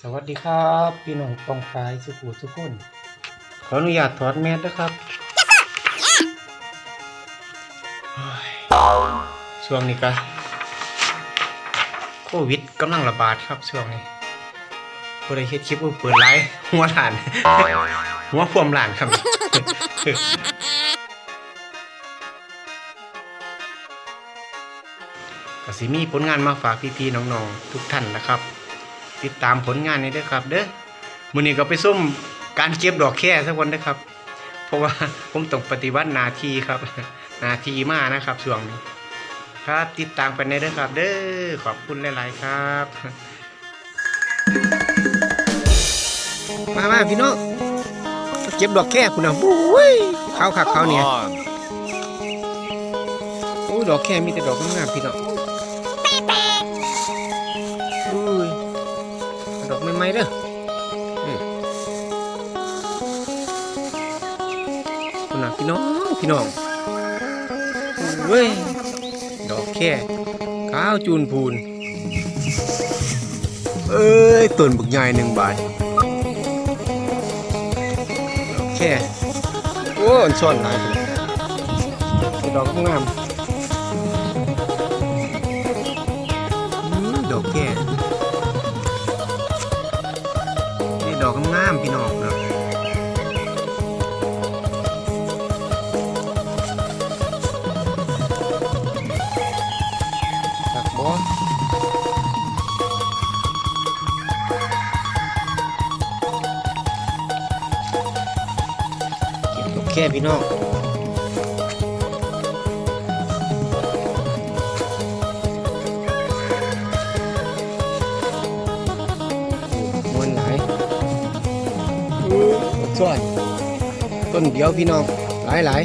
สวัสดีครับ พี่น้องปองปายสุขุสุขคนขออนุญาตถอดแมสนะครับ ช่วงนี้ก็โควิดกำลังระบาดครับช่วงนี้ผู้ใดเฮ็ดคลิปเปิดไลฟ์หัวหลาน หัวพวมหลานครับ ก็สิมีผลงานมาฝากพี่ๆน้องๆทุกท่านนะครับ ติดตามผลงานนี้ด้วยครับ เด้อมื้อนี้ก็ไปซุ่มการเก็บดอกแค่สักวันเด้อครับ เพราะว่าผมต้องปฏิบัติหน้าที่ครับหน้าที่มานะครับช่วงนี้ครับติดตามไปในเด้อครับ เด้อขอบคุณหลาย ๆ ครับ มามาพี่น้องเก็บดอกแค่คุณนะบุ้ยเขาขักเขาเนี่ยโอ้ยดอกแค่มีแต่ดอกงามๆพี่น้อง ม่ๆเด้ออืมคุณนะพี่น้องพี่น้องเว้ยดอกแค่ขาวจูนพูน เอ้ยต้นบึกใหญ่หนึ่งบาทดอกแค่โอ้อันซ่อนหลายพุ่นไอ้ดอกงาม ดอกงามๆพี่น้องนะตับอเก็บอกแค่พี่น้อง ส่วนต้นเดียวพี่น้อง หลายหลาย